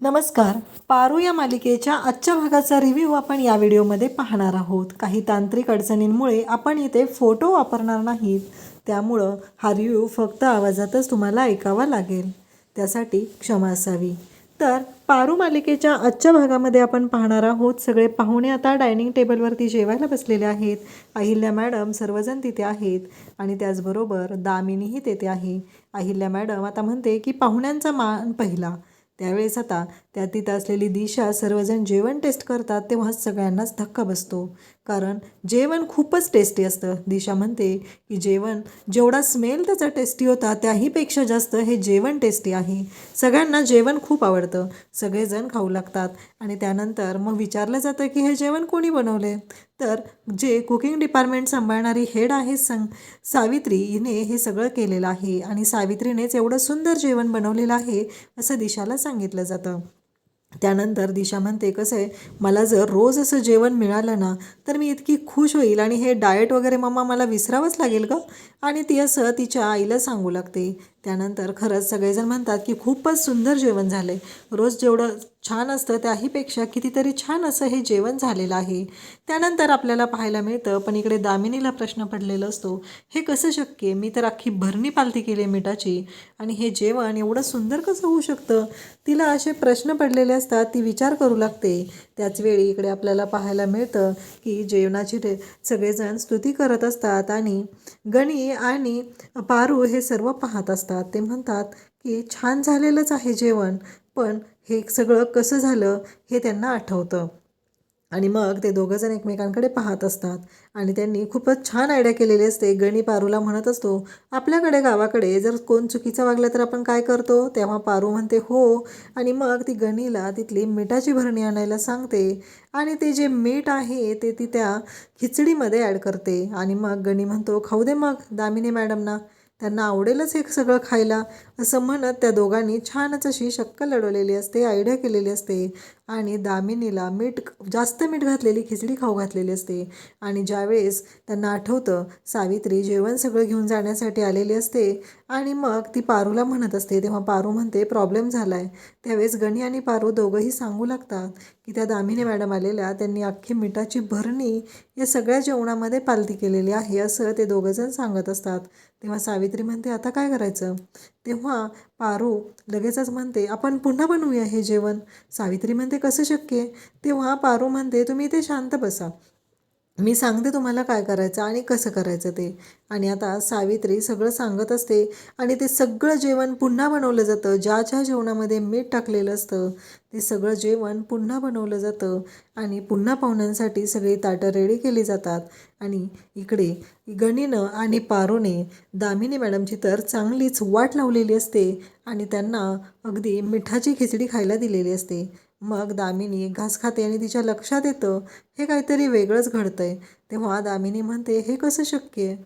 नमस्कार. पारू या मालिकेच्या आजच्या भागाचा रिव्ह्यू आपण या व्हिडिओमध्ये पाहणार आहोत. काही तांत्रिक अडचणींमुळे आपण इथे फोटो वापरणार नाहीत. त्यामुळं हा रिव्ह्यू फक्त आवाजातच तुम्हाला ऐकावा लागेल. त्यासाठी क्षमा असावी. तर पारू मालिकेच्या आजच्या भागामध्ये आपण पाहणार आहोत. सगळे पाहुणे आता डायनिंग टेबलवरती जेवायला बसलेले आहेत. अहिल्या मॅडम सर्वजण तिथे आहेत आणि त्याचबरोबर दामिनीही तेथे आहे. अहिल्या मॅडम आता म्हणते की पाहुण्यांचा मान पहिला. त्यावेळेस आता त्या तिथं असलेली दिशा सर्वजण जेवण टेस्ट करतात तेव्हाच सगळ्यांनाच धक्का बसतो. कारण जेवण खूपच टेस्टी असतं. दिशा म्हणते की जेवण जेवढा स्मेल त्याचा टेस्टी होता त्याहीपेक्षा जास्त हे जेवण टेस्टी आहे. सगळ्यांना जेवण खूप आवडतं. सगळेजण खाऊ लागतात. आणि त्यानंतर मग विचारलं जातं की हे जेवण कोणी बनवले तर जे कुकिंग डिपार्टमेंट सांभाळणारी हेड आहे सं सावित्री हिने हे सगळं केलेलं आहे. आणि सावित्रीनेच एवढं सुंदर जेवण बनवलेलं आहे असं दिशाला सांगितलं जातं. त्यानंतर दिशा म्हणते कसं आहे? मला जर रोज असं जेवण मिळालं ना तर मी इतकी खुश होईल आणि हे डाएट वगैरे मम्मा मला विसरावंच लागेल का आणि ती असं तिच्या आईला सांगू लागते. त्यानंतर खरंच सगळेजण म्हणतात की खूपच सुंदर जेवण झालं आहे रोज जेवढं छान असतं त्याहीपेक्षा कितीतरी छान असं हे जेवण झालेलं आहे. त्यानंतर आपल्याला पाहायला मिळतं पण इकडे दामिनीला प्रश्न पडलेला असतो हे कसं शक्य? मी तर अख्खी भरणी पालती केली आहे मिठाची. आणि हे जेवण एवढं सुंदर कसं होऊ शकतं? तिला असे प्रश्न पडलेले असतात ती विचार करू लागते. त्याच वेळी इकडे आपल्याला पाहायला मिळतं की जेवणाची रे सगळेजण स्तुती करत असतात आणि गणी आणि पारू हे सर्व पाहत असतात. ते म्हणतात की छान झालेलंच आहे जेवण पण हे सगळं कसं झालं हे त्यांना आठवतं. आणि मग ते दोघंजण एकमेकांकडे पाहत असतात आणि त्यांनी खूपच छान आयडिया केलेली असते. गणी पारूला म्हणत असतो आपल्याकडे गावाकडे जर कोण चुकीचं वागलं तर आपण काय करतो? तेव्हा पारू म्हणते हो. आणि मग ती गणीला तिथली मिठाची भरणी आणायला सांगते आणि ते जे मीठ आहे ते ती त्या खिचडीमध्ये ॲड करते. आणि मग गणी म्हणतो खाऊ दे मग दामिनी मॅडमना त्यांना आवडेलच हे सगळं खायला असं म्हणत त्या दोघांनी छानच अशी शक्कल लढवलेली असते आयडिया केलेली असते आणि दामिनीला मीठ जास्त मीठ घातलेली खिचडी खाऊ घातलेली असते. आणि ज्यावेळेस त्यांना आठवतं सावित्री जेवण सगळं घेऊन जाण्यासाठी आलेली असते आणि मग ती पारूला म्हणत असते तेव्हा पारू म्हणते प्रॉब्लेम झाला आहे त्यावेळेस गणी आणि पारू दोघंही सांगू लागतात की त्या दामिनी मॅडम आलेल्या त्यांनी अख्खी मिठाची भरणी या सगळ्या जेवणामध्ये पालती केलेली आहे असं ते दोघंजण सांगत असतात. तेव्हा सावित्री म्हणते आता काय करायचं? तेव्हा पारू लगेचच म्हणते आपण पुन्हा बनवूया हे जेवण. सावित्री म्हणते कसं शक्य? तेव्हा पारू म्हणते तुम्ही इथे शांत बसा. मी सांगते तुम्हाला काय करायचं आणि कसं करायचं ते. आणि आता सावित्री सगळं सांगत असते आणि ते सगळं जेवण पुन्हा बनवलं जातं. ज्या ज्या जेवणामध्ये मीठ टाकलेलं असतं ते सगळं जेवण पुन्हा बनवलं जातं आणि पुन्हा पाहुण्यांसाठी सगळी ताटं रेडी केली जातात. आणि इकडे गणीनं आणि पारोने दामिनी मॅडमची तर चांगलीच वाट लावलेली असते आणि त्यांना अगदी मिठाची खिचडी खायला दिलेली असते. मग दामिनी घास खाते आणि तिच्या लक्षात येतं हे काहीतरी वेगळंच घडतं आहे तेव्हा दामिनी म्हणते हे कसं शक्य आहे?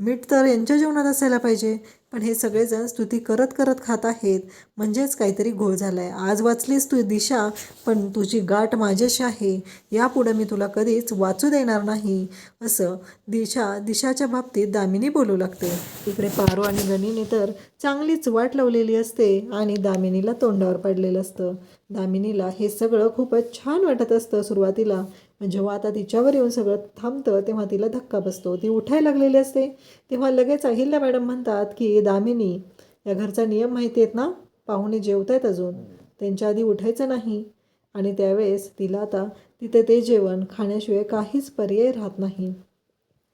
मीठ तर यांच्या जेवणात असायला पाहिजे. पण हे सगळेजण स्तुती करत करत खात आहेत. म्हणजेच काहीतरी घोळ झाला आहे आज वाचलीस तू दिशा पण तुझी गाठ माझ्याशी आहे. यापुढं मी तुला कधीच वाचू देणार नाही. असं दिशा दिशाच्या बाबतीत दामिनी बोलू लागते. इकडे पारो आणि गणीने तर चांगलीच वाट लावलेली असते आणि दामिनीला तोंडावर पडलेलं असतं. दामिनीला हे सगळं खूपच छान वाटत असतं सुरुवातीला. पण जेव्हा आता तिच्यावर येऊन सगळं थांबतं तेव्हा तिला धक्का बसतो. ती उठायला लागलेली असते. तेव्हा लगेच अहिल्या मॅडम म्हणतात की दामिनी या घरचा नियम माहिती आहेत ना? पाहुणे जेवत आहेत अजून. त्यांच्या आधी उठायचं नाही. आणि त्यावेळेस तिला आता तिथे ते जेवण खाण्याशिवाय काहीच पर्याय राहत नाही.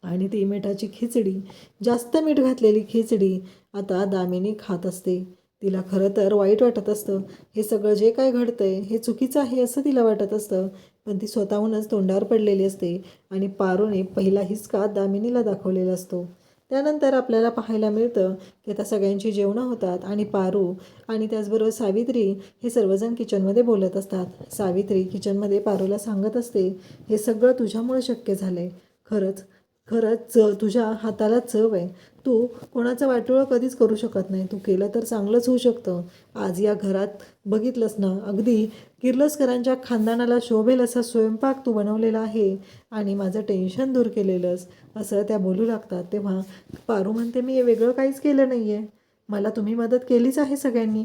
आणि ती मिठाची खिचडी जास्त मीठ घातलेली खिचडी आता दामिनी खात असते. तिला खरं तर वाईट वाटत असतं. हे सगळं जे काय घडतंय हे चुकीचं आहे असं तिला वाटत असतं. पण ती स्वतःहूनच तोंडावर पडलेली असते आणि पारूने पहिला हिसका दामिनीला दाखवलेला असतो. त्यानंतर आपल्याला पाहायला मिळतं की आता सगळ्यांची जेवणं होतात आणि पारू आणि त्याचबरोबर सावित्री हे सर्वजण किचनमध्ये बोलत असतात. सावित्री किचनमध्ये पारूला सांगत असते हे सगळं तुझ्यामुळे शक्य झालं आहे खरंच खरंच च तुझ्या हाताला चव आहे. तू कोणाचं वाटोळं कधीच करू शकत नाही. तू केलं तर चांगलंच होऊ शकतं. आज या घरात बघितलंस ना? अगदी किर्लस्करांच्या खानदानाला शोभेल असा स्वयंपाक तू बनवलेला आहे आणि माझं टेन्शन दूर केलेलंस. असं त्या बोलू लागतात. तेव्हा पारू म्हणते मी हे वेगळं काहीच केलं नाही आहे मला तुम्ही मदत केलीच आहे सगळ्यांनी.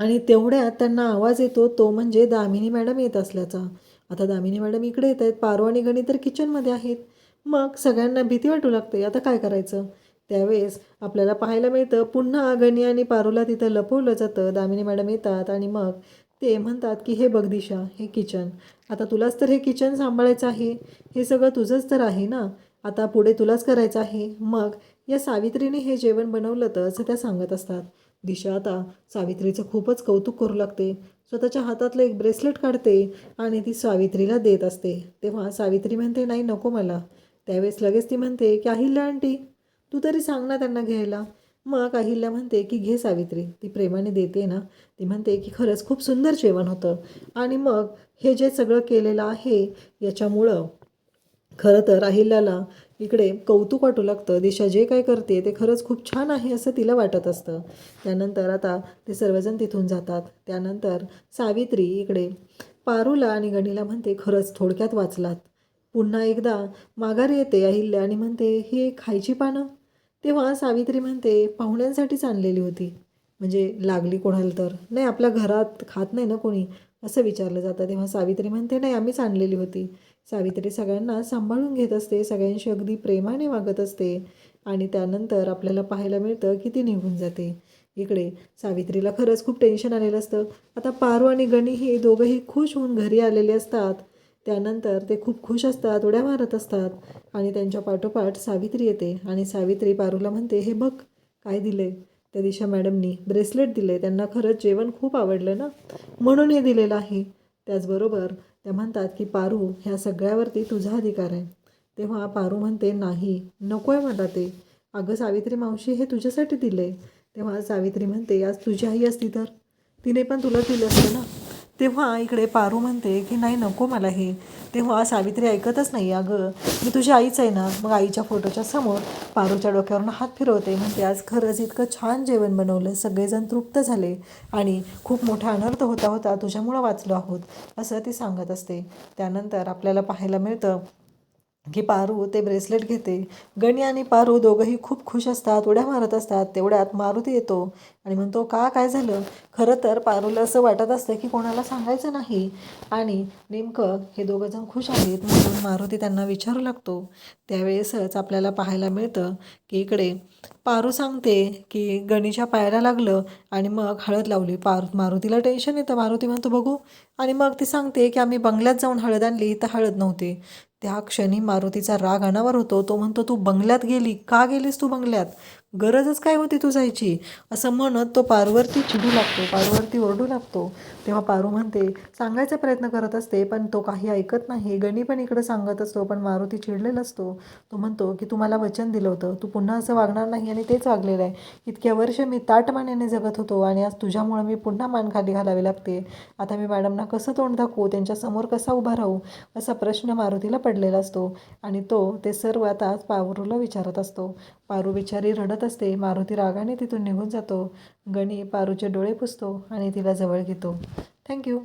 आणि तेवढ्यात त्यांना आवाज येतो तो म्हणजे दामिनी मॅडम येत असल्याचा. आता दामिनी मॅडम इकडे येत आहेत. पारू आणि गणी तर किचनमध्ये आहेत. मग सगळ्यांना भीती वाटू लागते. आता काय करायचं? त्यावेळेस आपल्याला पाहायला मिळतं पुन्हा गणी आणि पारूला तिथं लपवलं जातं. दामिनी मॅडम येतात आणि मग ते म्हणतात की हे बघ दिशा हे किचन. आता तुलाच तर हे किचन सांभाळायचं आहे. हे सगळं तुझंच तर आहे ना? आता पुढे तुलाच करायचं आहे. मग या सावित्रीने हे जेवण बनवलं तर असं त्या सांगत असतात. दिशा आता सावित्रीचं खूपच कौतुक करू लागते. स्वतःच्या हातातलं एक ब्रेसलेट काढते आणि ती सावित्रीला देत असते. तेव्हा सावित्री म्हणते नाही नको मला. त्यावेळेस लगेच ती म्हणते की अहिल्या आंटी तू तरी सांग ना त्यांना घ्यायला. मग अहिल्या म्हणते की घे सावित्री ती प्रेमाने देते ना. ती म्हणते की खरंच खूप सुंदर जेवण होतं. आणि मग हे जे सगळं केलेलं आहे याच्यामुळं खरं तर अहिल्याला इकडे कौतुक वाटू लागतं. दिशा जे काय करते ते खरंच खूप छान आहे असं तिला वाटत असतं. त्यानंतर आता ते सर्वजण तिथून जातात. त्यानंतर सावित्री इकडे पारूला आणि गणीला म्हणते खरंच थोडक्यात वाचलात. पुन्हा एकदा माघार येते अहिल्या आणि म्हणते ही खायची पानं? तेव्हा सावित्री म्हणते पाहुण्यांसाठीच आणलेली होती. म्हणजे लागली कोणाला तर? नाही आपल्या घरात खात नाही ना कोणी? असं विचारलं जातं. तेव्हा सावित्री म्हणते नाही आम्हीच आणलेली होती. सावित्री सगळ्यांना सांभाळून घेत असते. सगळ्यांशी अगदी प्रेमाने वागत असते. आणि त्यानंतर आपल्याला पाहायला मिळतं की ती निघून जाते. इकडे सावित्रीला खरंच खूप टेन्शन आलेलं असतं. आता पारू आणि गणी हे दोघंही खुश होऊन घरी आलेले असतात. त्यानंतर ते खूप खुश असतात उड्या मारत असतात आणि त्यांच्या पाठोपाठ सावित्री येते आणि सावित्री पारूला म्हणते हे बघ काय दिले त्या दिशा मॅडमनी ब्रेसलेट दिले त्यांना खरंच जेवण खूप आवडलं ना? म्हणून हे दिलेलं आहे. त्याचबरोबर त्या म्हणतात की पारू ह्या सगळ्यावरती तुझा अधिकार आहे. तेव्हा पारू म्हणते नाही नको आहे मला ते. अगं सावित्री मावशी हे तुझ्यासाठी दिले तेव्हा सावित्री म्हणते आज तुझी आई असती तर? तिने पण तुला दिलं असतं ना? तेव्हा इकडे पारू म्हणते की नाही नको मला हे तेव्हा सावित्री ऐकतच नाही. अगं मी तुझी आईच आहे ना. मग आईच्या फोटोच्या समोर पारूच्या डोक्यावरून हात फिरवते. म्हणते आज खरंच इतकं छान जेवण बनवलं सगळेजण तृप्त झाले आणि खूप मोठा अनर्थ होता होता तुझ्यामुळं वाचलो आहोत. असं ती सांगत असते. त्यानंतर आपल्याला पाहायला मिळतं की पारू ते ब्रेसलेट घेते. गणी आणि पारू दोघंही खूप खुश असतात उड्या मारत असतात तेवढ्यात मारुती येतो आणि म्हणतो का काय झालं? खरं तर पारूला असं वाटत असतं की कोणाला सांगायचं नाही. आणि नेमकं हे दोघंजण खुश आहेत म्हणून मारुती त्यांना विचारू लागतो. त्यावेळेसच आपल्याला पाहायला मिळतं की इकडे पारू सांगते की गणीच्या पायाला लागलं आणि मग हळद लावली. पारू मारुतीला टेन्शन येतं. मारुती म्हणतो बघू. आणि मग ती सांगते की आम्ही बंगल्यात जाऊन हळद आणली. तर हळद नव्हती. त्या क्षणी मारुतीचा राग अनावर होतो. तो म्हणतो तू बंगल्यात गेली? का गेलीस तू बंगल्यात? गरजच काय होती तू जायची असं म्हणत तो पारवरती चिडू लागतो पारवरती ओरडू लागतो. तेव्हा पारू म्हणते सांगायचा प्रयत्न करत असते पण तो काही ऐकत नाही. गणी पण इकडे सांगत असतो पण मारुती चिडलेला असतो. तो म्हणतो की तू मला वचन दिलं होतं. तू पुन्हा असं वागणार नाही आणि तेच वागलेलं आहे. इतक्या वर्ष मी ताटमान्याने जगत होतो आणि आज तुझ्यामुळं मी पुन्हा मान खाली घालावी लागते. आता मी मॅडमना कसं तोंड दाखवू? त्यांच्यासमोर कसा उभा राहू? असा प्रश्न मारुतीला पडलेला असतो. आणि तो ते सर्व आता पारूला विचारत असतो. पारू बिचारी रडत असते मारुती रागाने तिथून निघून जातो. गणी पारूचे डोळे पुसतो आणि तिला जवळ घेतो. थँक्यू